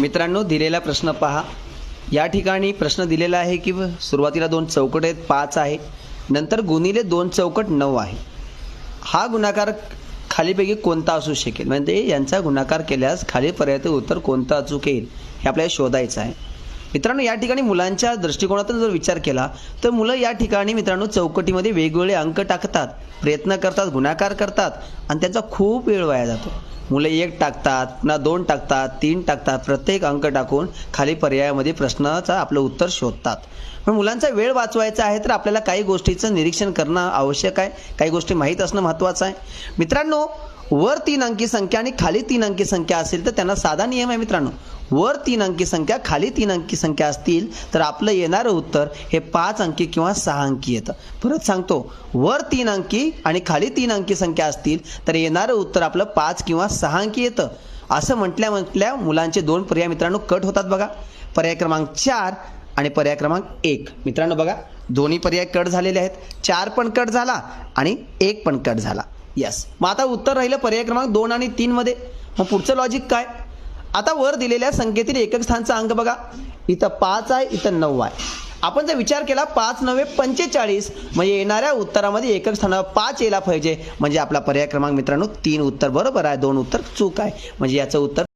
मित्रांनो दिलेला प्रश्न पहा. या ठिकाणी प्रश्न दिलेला आहे की सुरुवातीला दोन चौकट आहेत पाच आहे. नंतर गुणिले दोन चौकट नऊ आहे. हा गुणाकार खालीपैकी कोणता असू शकेल? म्हणजे यांचा गुणाकार केल्यास खाली उत्तर कोणतं अचूक येईल हे आपल्याला शोधायचं आहे. मित्रांनो या ठिकाणी मुलांच्या दृष्टिकोनातून जर विचार केला तर मुलं या ठिकाणी मित्रांनो चौकटीमध्ये वेगवेगळे अंक टाकतात प्रयत्न करतात गुणाकार करतात आणि त्यांचा खूप वेळ वाया जातो. मुलं एक टाकतात पुन्हा दोन टाकतात तीन टाकतात प्रत्येक अंक टाकून खाली पर्यायामध्ये प्रश्नाचं आपलं उत्तर शोधतात. पण मुलांचा वेळ वाचवायचा आहे तर आपल्याला काही गोष्टीचं निरीक्षण करणं आवश्यक आहे काही गोष्टी माहीत असणं महत्त्वाचं आहे. मित्रांनो वर तीन अंकी संख्या आणि खाली तीन अंकी संख्या असेल तर त्यांना साधा नियम आहे मित्रांनो. वर तीन अंकी संख्या खाली तीन अंकी संख्या असतील तर आपलं येणारं उत्तर हे पाच अंकी किंवा सहा अंकी येतं. परत सांगतो वर तीन अंकी आणि खाली तीन अंकी संख्या असतील तर येणारं उत्तर आपलं पाच किंवा सहा अंकी येतं. असं म्हटल्या म्हटल्या मुलांचे दोन पर्याय मित्रांनो कट होतात बघा. पर्याय क्रमांक चार आणि पर्याय क्रमांक एक. मित्रांनो बघा दोन्ही पर्याय कट झालेले आहेत. चार पण कट झाला आणि एक पण कट झाला. यस मग आता उत्तर राहिलं पर्याय क्रमांक दोन आणि तीनमध्ये मग पुढचं लॉजिक काय? आता वर दिलेल्या संख्येतील एकक स्थानचा अंक बघा. इथं पाच आहे इथं नऊ आहे. आपण जर विचार केला पाच नव्हे पंचेचाळीस म्हणजे येणाऱ्या उत्तरामध्ये एकक स्थानावर पाच यायला पाहिजे. म्हणजे आपला पर्याय क्रमांक मित्रांनो तीन उत्तर बरोबर आहे दोन उत्तर चूक आहे. म्हणजे याचं उत्तर